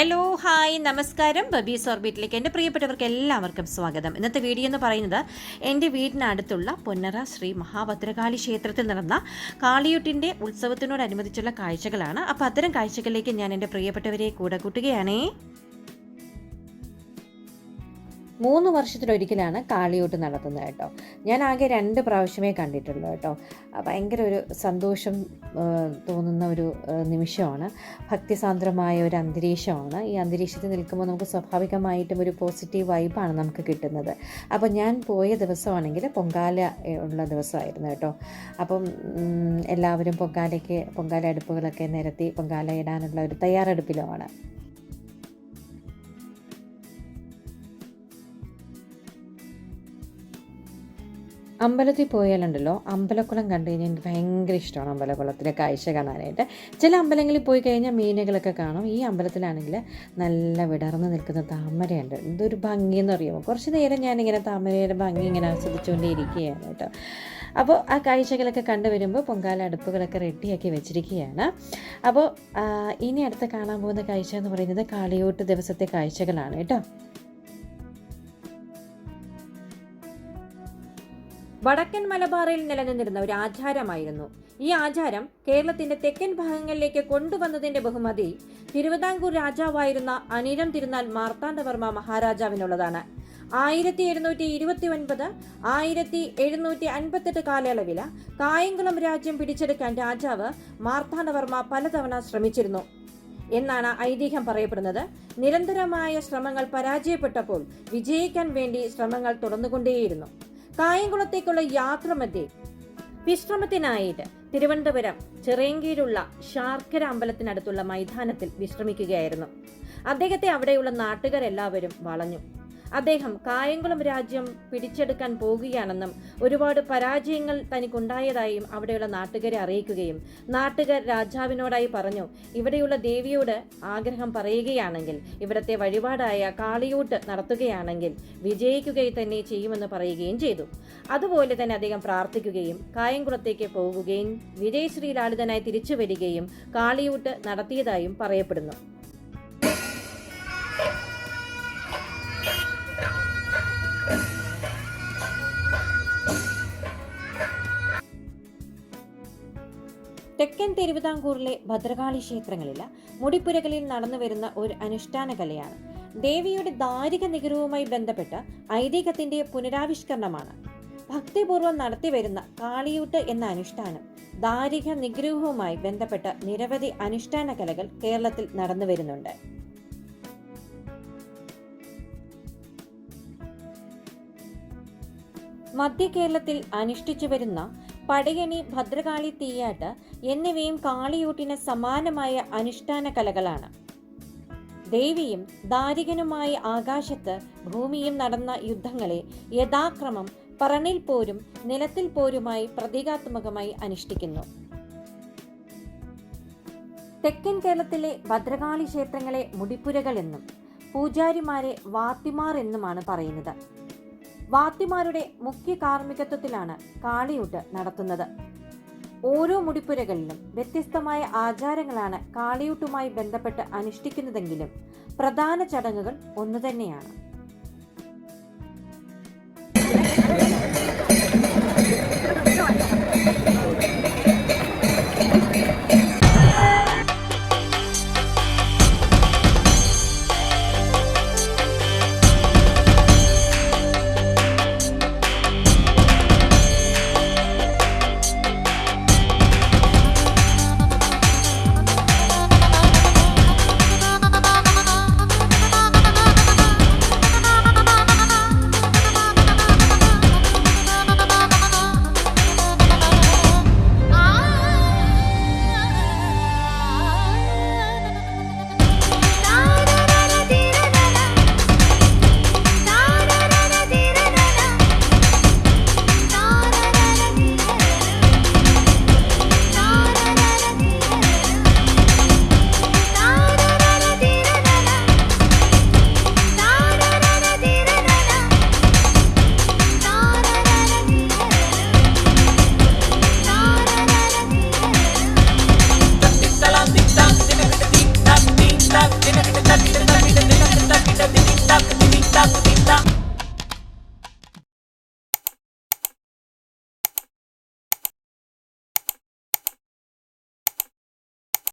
Hello hi നമസ്കാരം. ബബീസ് ഓർബിറ്റിലേക്ക് എന്റെ പ്രിയപ്പെട്ടവർക്ക് എല്ലാവർക്കും സ്വാഗതം. ഇന്നത്തെ വീഡിയോ എന്ന് പറയുന്നത് എന്റെ വീടിനടുത്തുള്ള പൊന്നറ ശ്രീ മഹാഭദ്രകാളി ക്ഷേത്രത്തിൽ നടന്ന കാളിയൂട്ടിന്റെ ഉത്സവത്തിനോടനുബന്ധിച്ചുള്ള കാഴ്ചകളാണ്. അപ്പോൾ അത്തരം കാഴ്ചകളിലേക്ക് ഞാൻ എന്റെ പ്രിയപ്പെട്ടവരെ കൂടെ കൂട്ടുകയാണേ. മൂന്ന് വർഷത്തിലൊരിക്കലാണ് കാളിയോട്ട് നടത്തുന്നത് കേട്ടോ. ഞാൻ ആകെ രണ്ട് പ്രാവശ്യമേ കണ്ടിട്ടുള്ളൂ കേട്ടോ. ഭയങ്കര ഒരു സന്തോഷം തോന്നുന്ന ഒരു നിമിഷമാണ്. ഭക്തിസാന്ദ്രമായ ഒരു അന്തരീക്ഷമാണ്. ഈ അന്തരീക്ഷത്തിൽ നിൽക്കുമ്പോൾ നമുക്ക് സ്വാഭാവികമായിട്ടും ഒരു പോസിറ്റീവ് വൈബാണ് നമുക്ക് കിട്ടുന്നത്. അപ്പോൾ ഞാൻ പോയ ദിവസമാണെങ്കിൽ പൊങ്കാല ഉള്ള ദിവസമായിരുന്നു കേട്ടോ. അപ്പം എല്ലാവരും പൊങ്കാലയ്ക്ക് പൊങ്കാല അടുപ്പുകളൊക്കെ നിരത്തി പൊങ്കാല ഇടാനുള്ള ഒരു തയ്യാറെടുപ്പിലുമാണ്. അമ്പലത്തിൽ പോയാലുണ്ടല്ലോ അമ്പലക്കുളം കണ്ടു കഴിഞ്ഞാൽ എനിക്ക് ഭയങ്കര ഇഷ്ടമാണ് അമ്പലക്കുളത്തിലെ കാഴ്ച കാണാനായിട്ട്. ചില അമ്പലങ്ങളിൽ പോയി കഴിഞ്ഞാൽ മീനുകളൊക്കെ കാണും. ഈ അമ്പലത്തിലാണെങ്കിൽ നല്ല വിടർന്ന് നിൽക്കുന്ന താമരയുണ്ട്. എന്തൊരു ഭംഗിയെന്ന് പറയുമ്പോൾ കുറച്ച് നേരം ഞാനിങ്ങനെ താമരയുടെ ഭംഗി ഇങ്ങനെ ആസ്വദിച്ചുകൊണ്ടേ ഇരിക്കുകയാണ് കേട്ടോ. അപ്പോൾ ആ കാഴ്ചകളൊക്കെ കണ്ടു വരുമ്പോൾ പൊങ്കാല അടുപ്പുകളൊക്കെ റെഡിയാക്കി വെച്ചിരിക്കുകയാണ്. അപ്പോൾ ഇനി അടുത്ത് കാണാൻ പോകുന്ന കാഴ്ച എന്ന് പറയുന്നത് കാളിയോട്ട് ദിവസത്തെ കാഴ്ചകളാണ് കേട്ടോ. വടക്കൻ മലബാറിൽ നിലനിന്നിരുന്ന ഒരു ആചാരമായിരുന്നു. ഈ ആചാരം കേരളത്തിന്റെ തെക്കൻ ഭാഗങ്ങളിലേക്ക് കൊണ്ടുവന്നതിന്റെ ബഹുമതി തിരുവിതാംകൂർ രാജാവായിരുന്ന അനിരം തിരുനാൾ മാർത്താണ്ഡവർമ്മ മഹാരാജാവിനുള്ളതാണ്. ആയിരത്തി എഴുന്നൂറ്റി ഇരുപത്തി ഒൻപത് ആയിരത്തി എഴുന്നൂറ്റി അൻപത്തെട്ട് കാലയളവിൽ കായംകുളം രാജ്യം പിടിച്ചെടുക്കാൻ രാജാവ് മാർത്താണ്ഡവർമ്മ പലതവണ ശ്രമിച്ചിരുന്നു. എന്നാണ് ഐതിഹ്യം പറയപ്പെടുന്നത്. നിരന്തരമായ ശ്രമങ്ങൾ പരാജയപ്പെട്ടപ്പോൾ വിജയിക്കാൻ വേണ്ടി ശ്രമങ്ങൾ തുടർന്നുകൊണ്ടേയിരുന്നു. കായംകുളത്തേക്കുള്ള യാത്ര മധ്യേ വിശ്രമത്തിനായിട്ട് തിരുവനന്തപുരം ചെറിയങ്കീരുള്ള ശാർക്കര അമ്പലത്തിനടുത്തുള്ള മൈതാനത്തിൽ വിശ്രമിക്കുകയായിരുന്നു. അദ്ദേഹത്തെ അവിടെയുള്ള നാട്ടുകാരെല്ലാവരും വളഞ്ഞു. അദ്ദേഹം കായംകുളം രാജ്യം പിടിച്ചെടുക്കാൻ പോകുകയാണെന്നും ഒരുപാട് പരാജയങ്ങൾ തനിക്കുണ്ടായതായും അവിടെയുള്ള നാട്ടുകാരെ അറിയിക്കുകയും നാട്ടുകാർ രാജാവിനോടായി പറഞ്ഞു ഇവിടെയുള്ള ദേവിയോട് ആഗ്രഹം പറയുകയാണെങ്കിൽ ഇവിടത്തെ വഴിപാടായ കാളിയൂട്ട് നടത്തുകയാണെങ്കിൽ വിജയിക്കുകയും തന്നെ ചെയ്യുമെന്ന് പറയുകയും ചെയ്തു. അതുപോലെ തന്നെ അദ്ദേഹം പ്രാർത്ഥിക്കുകയും കായംകുളത്തേക്ക് പോകുകയും വിജയശ്രീ ലാളിതനായി തിരിച്ചു വരികയും കാളിയൂട്ട് നടത്തിയതായും പറയപ്പെടുന്നു. തെക്കൻ തിരുവിതാംകൂറിലെ ഭദ്രകാളി ക്ഷേത്രങ്ങളിൽ മുടിപ്പുരകളിൽ നടന്നു വരുന്ന ഒരു അനുഷ്ഠാന കലയാണ്. ദേവിയുടെ ദാരിക നിഗ്രഹവുമായി ബന്ധപ്പെട്ട ഐതിഹ്യത്തിന്റെ പുനരാവിഷ്കരണമാണ്. ഭക്തിപൂർവം നടത്തിവരുന്ന കാളിയൂട്ട് എന്ന അനുഷ്ഠാനം ദാരിക നിഗ്രഹവുമായി ബന്ധപ്പെട്ട നിരവധി അനുഷ്ഠാന കലകൾ കേരളത്തിൽ നടന്നു വരുന്നുണ്ട്. മധ്യ കേരളത്തിൽ അനുഷ്ഠിച്ചു വരുന്ന പടയണി ഭദ്രകാളി തീയാട്ട് എന്നിവയും കാളിയൂട്ടിന് സമാനമായ അനുഷ്ഠാന കലകളാണ്. ദേവിയും ദാരികനുമായി ആകാശത്ത് ഭൂമിയും നടന്ന യുദ്ധങ്ങളെ യഥാക്രമം പറണിൽ പോരും നിലത്തിൽ പോരുമായി പ്രതീകാത്മകമായി അനുഷ്ഠിക്കുന്നു. തെക്കൻ കേരളത്തിലെ ഭദ്രകാളി ക്ഷേത്രങ്ങളെ മുടിപ്പുരകൾ എന്നും പൂജാരിമാരെ വാത്തിമാർ എന്നുമാണ് പറയുന്നത്. വാത്തിമാരുടെ മുഖ്യ കാർമ്മികത്വത്തിലാണ് കാളിയൂട്ട് നടത്തുന്നത്. ഓരോ മുടിപ്പുരകളിലും വ്യത്യസ്തമായ ആചാരങ്ങളാണ് കാളിയൂട്ടുമായി ബന്ധപ്പെട്ട് അനുഷ്ഠിക്കുന്നതെങ്കിലും പ്രധാന ചടങ്ങുകൾ ഒന്നുതന്നെയാണ്.